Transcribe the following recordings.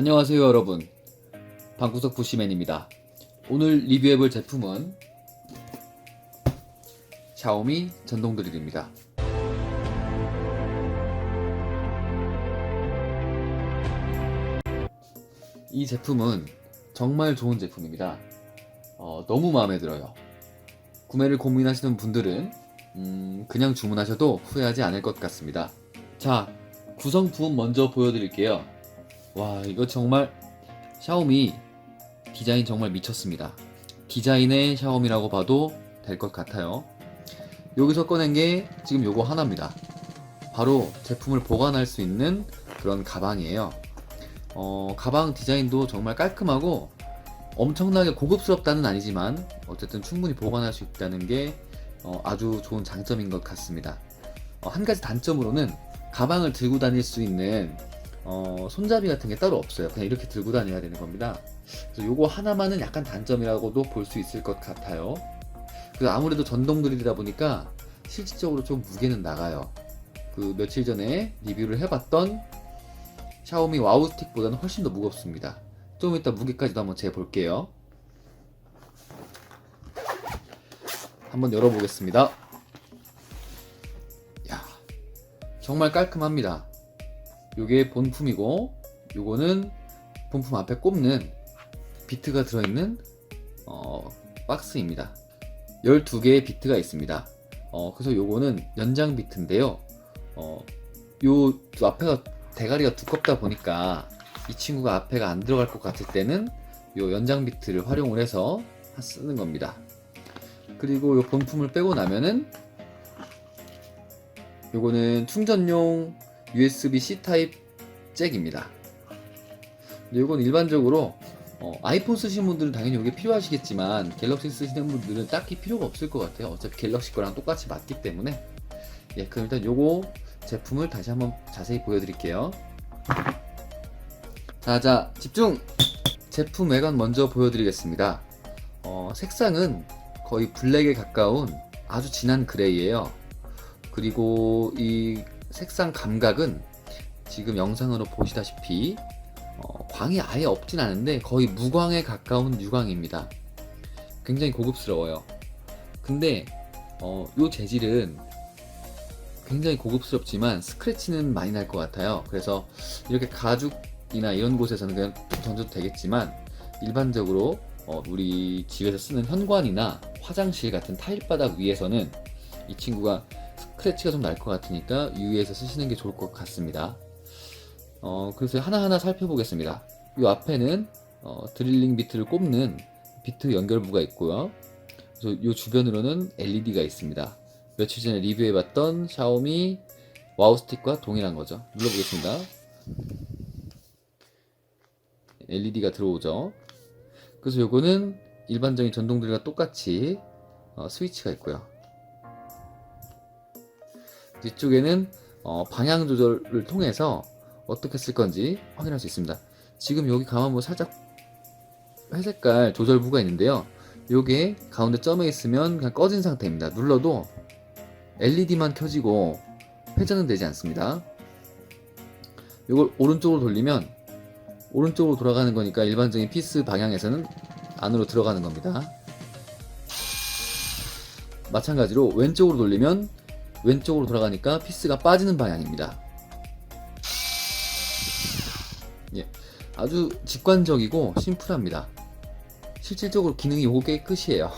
안녕하세요 여러분. 방구석 부시맨입니다. 오늘 리뷰해볼 제품은 샤오미 전동 드릴입니다. 이 제품은 정말 좋은 제품입니다. 어, 너무 마음에 들어요. 구매를 고민하시는 분들은 음, 그냥 주문하셔도 후회하지 않을 것 같습니다. 자 구성품 먼저 보여드릴게요 와 이거 정말 샤오미 디자인 정말 미쳤습니다. 디자인의 샤오미라고 봐도 될 것 같아요. 여기서 꺼낸 게 지금 요거 하나입니다. 바로 제품을 보관할 수 있는 그런 가방이에요. 어, 가방 디자인도 정말 깔끔하고 엄청나게 고급스럽다는 아니지만 어쨌든 충분히 보관할 수 있다는 게 어, 아주 좋은 장점인 것 같습니다. 어, 한 가지 단점으로는 가방을 들고 다닐 수 있는 어, 손잡이 같은 게 따로 없어요. 그냥 이렇게 들고 다녀야 되는 겁니다. 그래서 요거 하나만은 약간 단점이라고도 볼 수 있을 것 같아요. 그래서 아무래도 전동 드릴이다 보니까 실질적으로 좀 무게는 나가요. 그 며칠 전에 리뷰를 해봤던 샤오미 와우 스틱보다는 훨씬 더 무겁습니다. 좀 이따 무게까지도 한번 재볼게요. 한번 열어보겠습니다. 야, 정말 깔끔합니다. 요게 본품이고 요거는 본품 앞에 꼽는 비트가 들어있는 어, 박스입니다. 12개의 비트가 있습니다. 어, 그래서 요거는 연장 비트인데요. 어, 요 앞에가 대가리가 두껍다 보니까 이 친구가 앞에가 안 들어갈 것 같을 때는 요 연장 비트를 활용을 해서 쓰는 겁니다. 그리고 요 본품을 빼고 나면은 요거는 충전용 USB-C 타입 잭입니다. 근데 이건 일반적으로 어, 아이폰 쓰시는 분들은 당연히 이게 필요하시겠지만 갤럭시 쓰시는 분들은 딱히 필요가 없을 것 같아요. 어차피 갤럭시 거랑 똑같이 맞기 때문에 예, 그럼 일단 요거 제품을 다시 한번 자세히 보여드릴게요. 자, 자, 집중! 제품 외관 먼저 보여드리겠습니다. 어, 색상은 거의 블랙에 가까운 아주 진한 그레이예요. 그리고 이 색상 감각은 지금 영상으로 보시다시피 어, 광이 아예 없진 않은데 거의 무광에 가까운 유광입니다. 굉장히 고급스러워요. 근데 어, 이 재질은 굉장히 고급스럽지만 스크래치는 많이 날 것 같아요. 그래서 이렇게 가죽이나 이런 곳에서는 그냥 툭 던져도 되겠지만 일반적으로 어, 우리 집에서 쓰는 현관이나 화장실 같은 타일 바닥 위에서는 이 친구가 스크래치가 좀 날 것 같으니까 유의해서 쓰시는 게 좋을 것 같습니다. 어, 그래서 하나하나 살펴보겠습니다. 이 앞에는 어, 드릴링 비트를 꼽는 비트 연결부가 있고요. 그래서 이 주변으로는 LED가 있습니다. 며칠 전에 리뷰해봤던 샤오미 와우 스틱과 동일한 거죠. 눌러보겠습니다. LED가 들어오죠. 그래서 요거는 일반적인 전동들과 똑같이 어, 스위치가 있고요. 뒤쪽에는 어, 방향 조절을 통해서 어떻게 쓸 건지 확인할 수 있습니다. 지금 여기 가만 보면 살짝 회색깔 조절부가 있는데요. 요게 가운데 점에 있으면 그냥 꺼진 상태입니다. 눌러도 LED만 켜지고 회전은 되지 않습니다. 이걸 오른쪽으로 돌리면 오른쪽으로 돌아가는 거니까 일반적인 피스 방향에서는 안으로 들어가는 겁니다. 마찬가지로 왼쪽으로 돌리면 왼쪽으로 돌아가니까 피스가 빠지는 방향입니다. 예, 아주 직관적이고 심플합니다. 실질적으로 기능이 요게 끝이에요.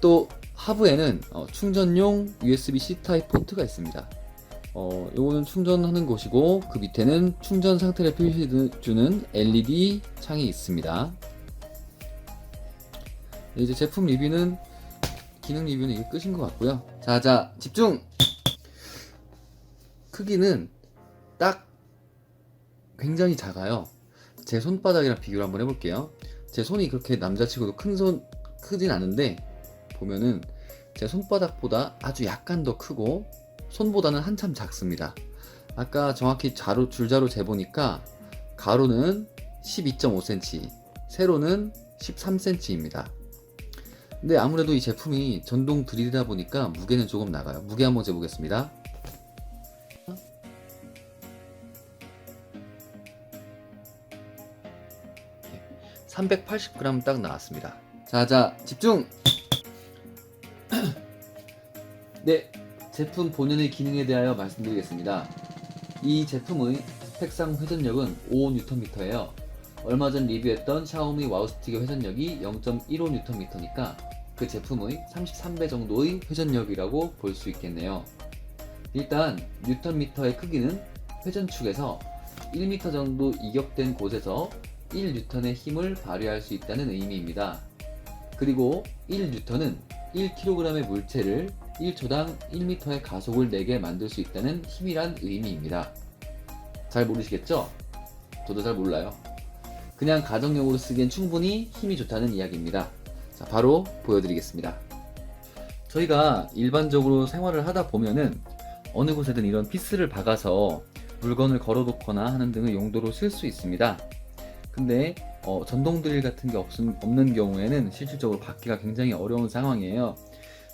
또 하부에는 어, 충전용 USB-C 타입 포트가 있습니다. 어, 요거는 충전하는 곳이고 그 밑에는 충전 상태를 표시해주는 LED 창이 있습니다. 이제 제품 리뷰는 기능 리뷰는 이게 끝인 것 같고요. 자, 자, 집중! 크기는 딱 굉장히 작아요. 제 손바닥이랑 비교를 한번 해볼게요. 제 손이 그렇게 남자치고도 큰 손, 크진 않은데, 보면은 제 손바닥보다 아주 약간 더 크고, 손보다는 한참 작습니다. 아까 정확히 자로, 줄자로 재보니까, 가로는 12.5cm, 세로는 13cm입니다. 근데 아무래도 이 제품이 전동 드릴이다 보니까 무게는 조금 나가요. 무게 한번 재보겠습니다. 380g 딱 나왔습니다. 자자 집중! 네 제품 본연의 기능에 대하여 말씀드리겠습니다. 이 제품의 스펙상 회전력은 5Nm예요. 얼마 전 리뷰했던 샤오미 와우스틱의 회전력이 0.15Nm니까 그 제품의 33배 정도의 회전력이라고 볼 수 있겠네요. 일단 뉴턴미터의 크기는 회전축에서 1m 정도 이격된 곳에서 1N의 힘을 발휘할 수 있다는 의미입니다. 그리고 1N은 1kg의 물체를 1초당 1m의 가속을 내게 만들 수 있다는 힘이란 의미입니다. 잘 모르시겠죠? 저도 잘 몰라요. 그냥 가정용으로 쓰기엔 충분히 힘이 좋다는 이야기입니다. 자, 바로 보여드리겠습니다. 저희가 일반적으로 생활을 하다 보면은 어느 곳에든 이런 피스를 박아서 물건을 걸어놓거나 하는 등의 용도로 쓸 수 있습니다. 근데 어, 전동 드릴 같은 게 없, 없는 경우에는 실질적으로 받기가 굉장히 어려운 상황이에요.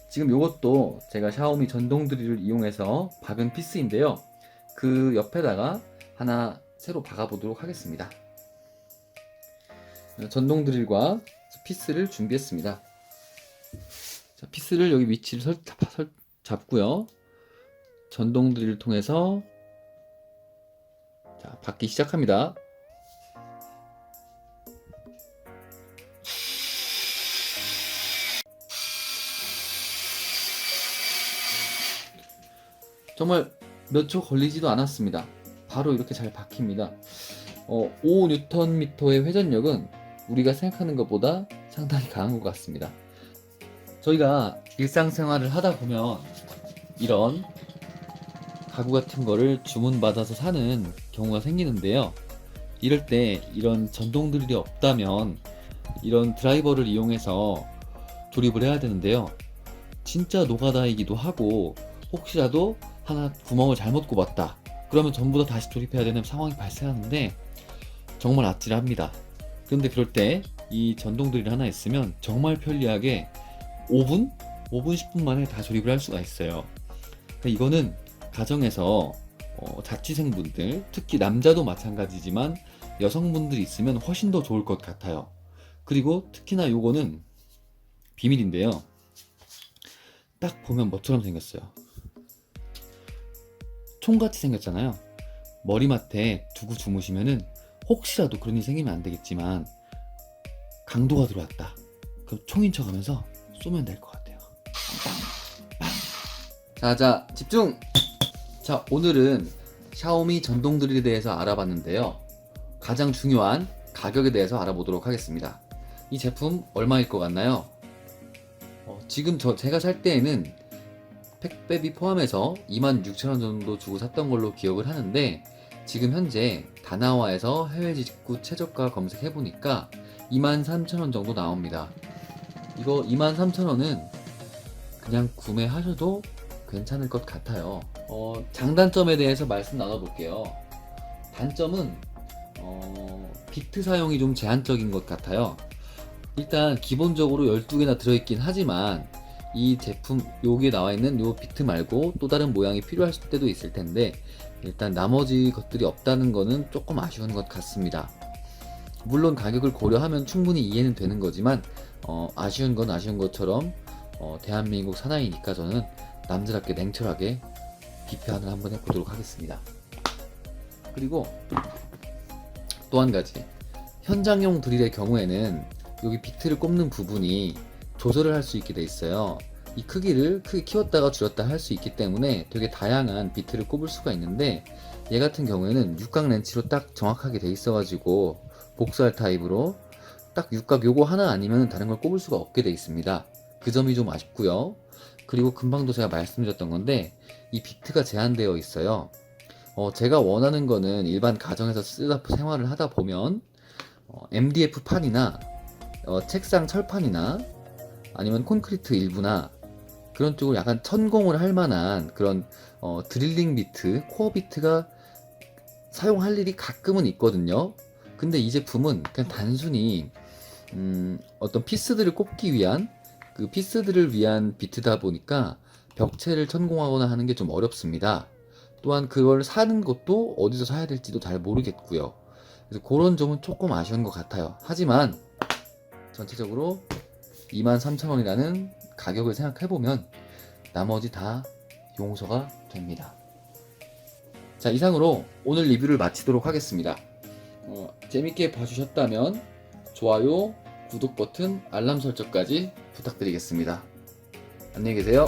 지금 이것도 제가 샤오미 전동 드릴을 이용해서 박은 피스인데요. 그 옆에다가 하나 새로 박아보도록 하겠습니다. 전동 드릴과 피스를 준비했습니다. 자, 피스를 여기 위치를 설, 설, 잡고요. 전동 드릴을 통해서 자, 박기 시작합니다. 정말 몇 초 걸리지도 않았습니다. 바로 이렇게 잘 박힙니다. 어, 5Nm의 회전력은 우리가 생각하는 것보다 상당히 강한 것 같습니다. 저희가 일상생활을 하다 보면 이런 가구 같은 거를 주문받아서 사는 경우가 생기는데요. 이럴 때 이런 전동 드릴이 없다면 이런 드라이버를 이용해서 조립을 해야 되는데요. 진짜 노가다이기도 하고 혹시라도 하나 구멍을 잘못 꼽았다. 그러면 전부 다 다시 조립해야 되는 상황이 발생하는데 정말 아찔합니다. 그런데 그럴 때 이 전동 드릴 하나 있으면 정말 편리하게 5분? 5분 10분 만에 다 조립을 할 수가 있어요. 그러니까 이거는 가정에서 어, 자취생분들, 특히 남자도 마찬가지지만 여성분들이 있으면 훨씬 더 좋을 것 같아요. 그리고 특히나 요거는 비밀인데요. 딱 보면 뭐처럼 생겼어요. 총같이 생겼잖아요. 머리맡에 두고 주무시면은 혹시라도 그런 일이 생기면 안 되겠지만 강도가 들어왔다. 그럼 총인 척 하면서 쏘면 될 것 같아요. 자, 자, 집중! 자, 오늘은 샤오미 전동 드릴에 대해서 알아봤는데요. 가장 중요한 가격에 대해서 알아보도록 하겠습니다. 이 제품 얼마일 것 같나요? 어, 지금 저 제가 살 때에는 택배비 포함해서 26,000원 정도 주고 샀던 걸로 기억을 하는데 지금 현재 다나와에서 해외 직구 최저가 검색해 보니까 23,000원 정도 나옵니다. 이거 23,000원은 그냥 구매하셔도 괜찮을 것 같아요. 어, 장단점에 대해서 말씀 나눠볼게요. 단점은 어, 비트 사용이 좀 제한적인 것 같아요. 일단 기본적으로 12개나 들어있긴 하지만 이 제품 여기에 나와 있는 요 비트 말고 또 다른 모양이 필요할 때도 있을 텐데 일단 나머지 것들이 없다는 거는 조금 아쉬운 것 같습니다. 물론 가격을 고려하면 충분히 이해는 되는 거지만 어, 아쉬운 건 아쉬운 것처럼 어, 대한민국 사나이니까 저는 남들답게 냉철하게 비판을 한번 해보도록 하겠습니다. 그리고 또 한 가지 현장용 드릴의 경우에는 여기 비트를 꼽는 부분이 조절을 할 수 있게 돼 있어요. 이 크기를 크게 키웠다가 줄였다 할 수 있기 때문에 되게 다양한 비트를 꼽을 수가 있는데 얘 같은 경우에는 육각 렌치로 딱 정확하게 돼 있어가지고 복사할 타입으로 딱 육각 요거 하나 아니면 다른 걸 꼽을 수가 없게 돼 있습니다. 그 점이 좀 아쉽고요. 그리고 금방도 제가 말씀드렸던 건데 이 비트가 제한되어 있어요. 어, 제가 원하는 거는 일반 가정에서 쓰다 생활을 하다 보면 어, MDF 판이나 어, 책상 철판이나 아니면 콘크리트 일부나 그런 쪽으로 약간 천공을 할 만한 그런 어, 드릴링 비트, 코어 비트가 사용할 일이 가끔은 있거든요. 근데 이 제품은 그냥 단순히 음, 어떤 피스들을 꼽기 위한 그 피스들을 위한 비트다 보니까 벽체를 천공하거나 하는 게 좀 어렵습니다. 또한 그걸 사는 것도 어디서 사야 될지도 잘 모르겠고요. 그래서 그런 점은 조금 아쉬운 것 같아요. 하지만 전체적으로 23,000원이라는 가격을 생각해보면 나머지 다 용서가 됩니다. 자, 이상으로 오늘 리뷰를 마치도록 하겠습니다. 어, 재밌게 봐주셨다면 좋아요, 구독 버튼, 알람 설정까지 부탁드리겠습니다. 안녕히 계세요.